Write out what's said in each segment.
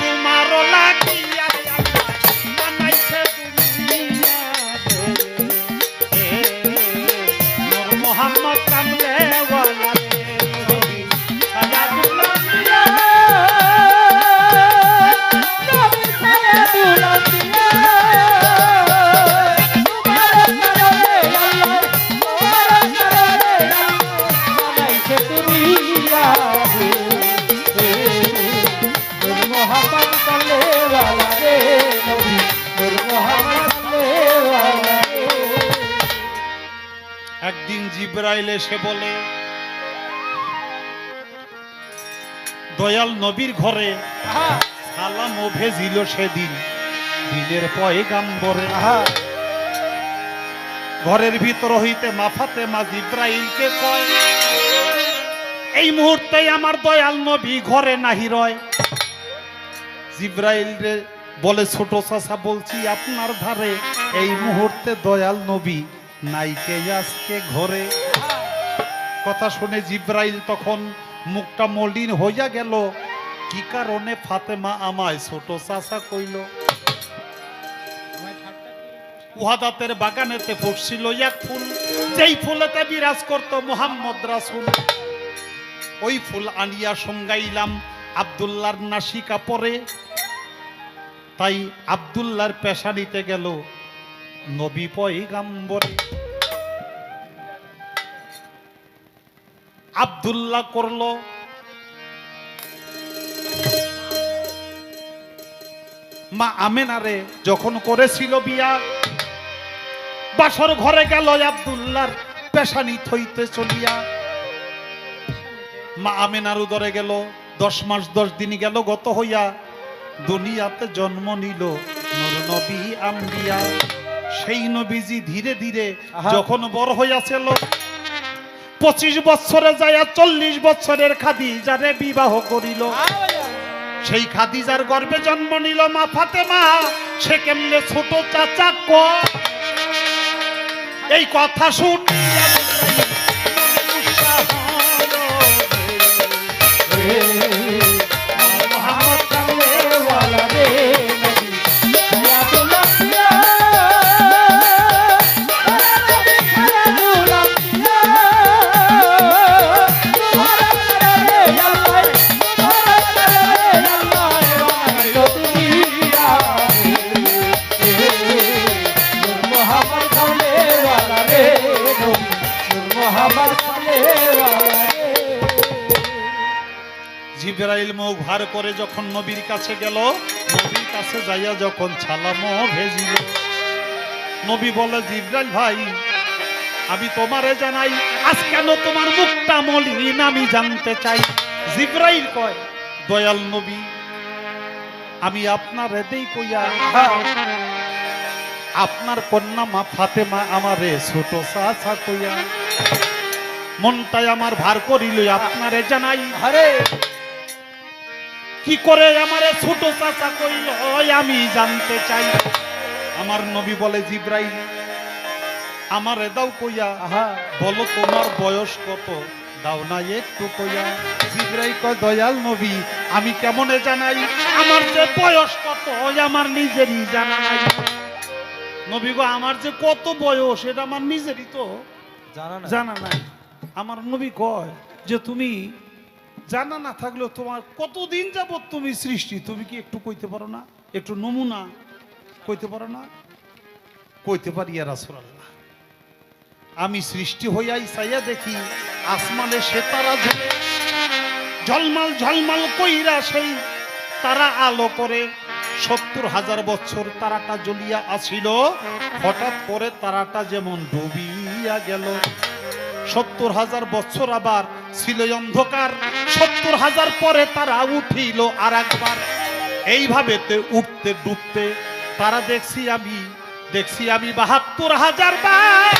তোমারও লাগিয়া জিব্রাইল এসে বলে, দয়াল নবীর ঘরে সালাম ও ভেজিল সেদিন। দিনের পয়ে গাম্বরে ঘরের ভিতর হইতে মাফাতে মা জিব্রাইলকে কয়, এই মুহূর্তে আমার দয়াল নবী ঘরে নাহি রয়। জিব্রাইল বলে, ছোট চাচা, বলছি আপনার ধারে এই মুহূর্তে দয়াল নবী নাইকে আজকে ঘরে। কথা শুনে জিব্রাইল তখন মুখটা মলিন হইয়া গেল। কি কারণে ফাতেমা আমায় ছোট চাচা কইল? উহাদাতের বাগানেতে ফুটছিল এক ফুল। যেই ফুলেতে বিরাজ করত মোহাম্মদ রাসুল। ওই ফুল আনিয়া সঙ্গাইলাম আবদুল্লার নাসিকা পরে। তাই আবদুল্লার পেশা নিতে গেল। নবী পয়গাম্বরে। আবদুল্লাহ করল। মা আমেনারে যখন করেছিল বিয়া বাসর ঘরে গেল আবদুল্লার পেশানি থইতে চলিয়া। মা আমেনার উদরে গেল, দশ মাস দশ দিন গেল গত হইয়া, দুনিয়াতে জন্ম নিল নবী আম্বিয়া। সেই নবীজি ধীরে ধীরে যখন বড় হইয়াছিল পঁচিশ বছরে যাইয়া চল্লিশ বছরের খাদি যারে বিবাহ করিল। সেই খাদিজার গর্ভে জন্ম নিল মা ফাতেমা। সে কেমনে ছোট চাচা ক? এই কথা শুন মোহাম্মদ জিব্রাইল মুখ ভার করে যখন নবীর কাছে গেল, নবীর কাছে যাইয়া যখন ছালামো ভেজিল, নবী বলে, জিব্রাইল ভাই, আমি তোমারে জানাই, আজ কেন তোমার মুখটা মলিন আমি জানতে চাই? জিব্রাইল কয়, দয়াল নবী, আমি আপনার দেই কইয়া, আপনার কন্যা মা ফাতেমা আমারে ছোট চাচা কইয়া মনটাই আমার ভার করিল আপনারে জানাই। হরে কি করে আমারে ছোট চাচা কইল আমি জানতে চাই। আমার নবী বলে জিব্রাইল আমারে দাও কইয়া। আহা। বলো তোমার বয়স কত? দাও না একটু কইয়া। জিব্রাইল কয় দয়াল নবী আমি কেমনে জানাই? আমার যে বয়স কত আমার নিজেরই জানা নাই নবী গো আমার যে কত বয়স এটা আমার নিজেরই তো? জানা নাই। আমার নবী কয় যে, তুমি জানা না থাকলেও তোমার কতদিন যাবৎ তুমি সৃষ্টি? তুমি কি একটু কইতে পারো না? একটু নমুনা কইতে পারো না? কইতে পারি আর আমি সৃষ্টি হইয়াই চাইয়া দেখি, আসমানে সে তারা ঝলমাল ঝলমাল কইরা সেই তারা আলো করে, সত্তর হাজার বছর তারাটা জ্বলিয়া আসিল, হঠাৎ করে তারাটা যেমন ডুবিয়া গেল সত্তর হাজার বছর আবার ছিল অন্ধকার। সত্তর হাজার পরে তারা উঠিল আর একবার। এইভাবে উঠতে ডুবতে তারা দেখছি আমি দেখছি আমি বাহাত্তর হাজার বার।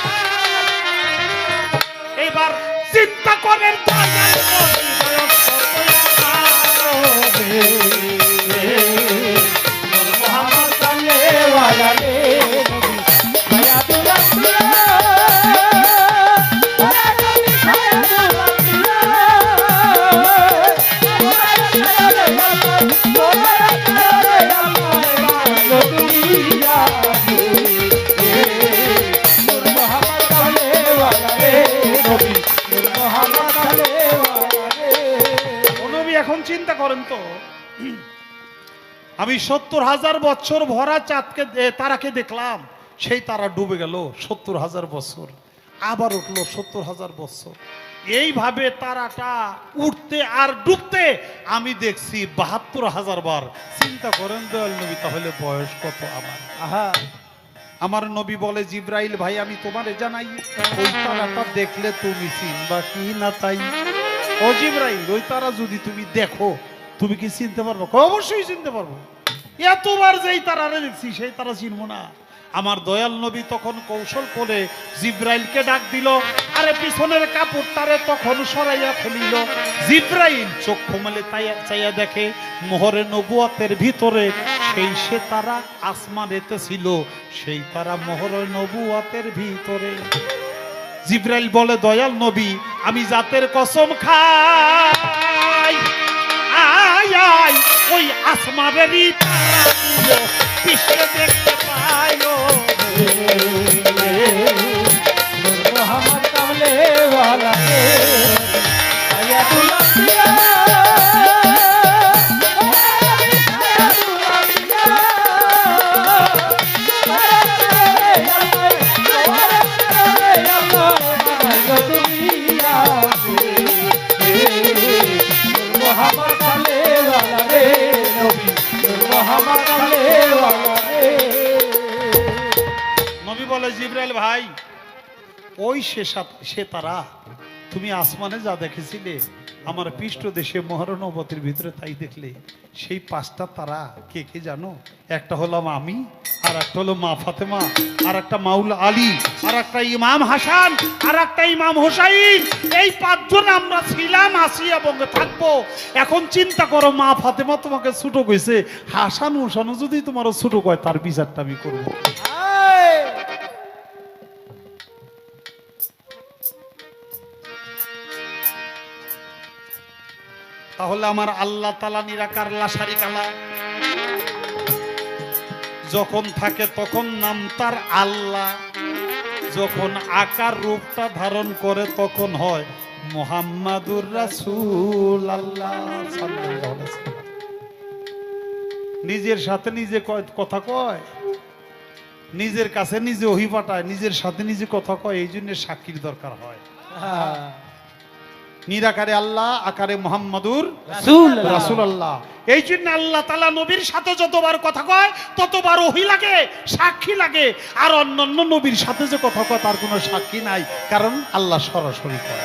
এইবার চিন্তা করেন করেন তো। আমি সত্তর হাজার বছর ভরা চাঁদকে তারাকে দেখলাম সেই তারা ডুবে গেল সত্তর হাজার বছর। আবার উঠল সত্তর হাজার বছর। এইভাবে তারাটা উঠতে আর ডুবতে আমি দেখছি বাহাত্তর হাজার বার। চিন্তা করেন দয়াল নবী তাহলে বয়স কত আমার? আহা। আমার নবী বলে জিব্রাইল ভাই আমি তোমারে জানাই ওই তারাটা দেখলে তুমি চিনবা কি না তাই? ও জিব্রাইল ওই তারা যদি তুমি দেখো, তুমি কি চিনতে পারব? অবশ্যই চিনতে পারব। এতবার যেই তারারে দেখছি সেই তারা চিনবো না। আমার দয়াল নবী তখন কৌশল করে জিব্রাইলকে ডাক দিল, আরে পিছনের কাপড় তারে তখন সরাইয়া ফেলিল। জিব্রাইল চক্ষু মেলে চাইয়া দেখে, মোহরে নবুয়াতের ভিতরে সেই সে তারা আসমানেতে ছিল, সেই তারা মোহরে নবুয়াতের ভিতরে। জিব্রাইল বলে দয়াল নবী আমি জাতের কসম খাই। আয় আয় ওই আসমানেরই দেখতে পাইলো। বলে জিব্রাইল, ভাই, ওই সে তারা, তুমি আসমানে যা দেখেছিলে, আমার পৃষ্ঠ দেশে মহারণবতীর ভিতরে তাই দেখলে, সেই পাঁচটা তারা কে কে জানো? একটা হলাম আমি, আর একটা হলো মা ফাতেমা, আর একটা মাউল আলী, আর একটা ইমাম হাসান, আর একটা ইমাম হোসাইন। এই পাঁচজন আমরা ছিলাম, আসি এবং থাকব। এখন চিন্তা করো, মা ফাতেমা তোমাকে ছুটো কইছে, হাসান হুসানও যদি তোমার ছুটো কয়, তার বিচারটা আমি করব। তাহলে আমার আল্লাহ তালা নিরাকার লাসারি কালা যখন থাকে তখন নাম তার আল্লাহ যখন আকার রূপটা ধারণ করে তখন হয় মোহাম্মদুর রাসূল আল্লাহ। নিজের সাথে নিজে কথা কয় নিজের কাছে নিজে ওহি পাঠায়, নিজের সাথে নিজে কথা কয়, এই জন্য সাক্ষীর দরকার হয় হ্যাঁ। নিরাকারে আল্লাহ আকারে মোহাম্মদুর রাসুল আল্লাহ এই জন্য আল্লাহ তালা নবীর সাথে যতবার কথা কয় ততবার ওহি লাগে সাক্ষী লাগে। আর অন্যান্য নবীর সাথে যে কথা কয় তার কোনো সাক্ষী নাই কারণ আল্লাহ সরাসরি কয়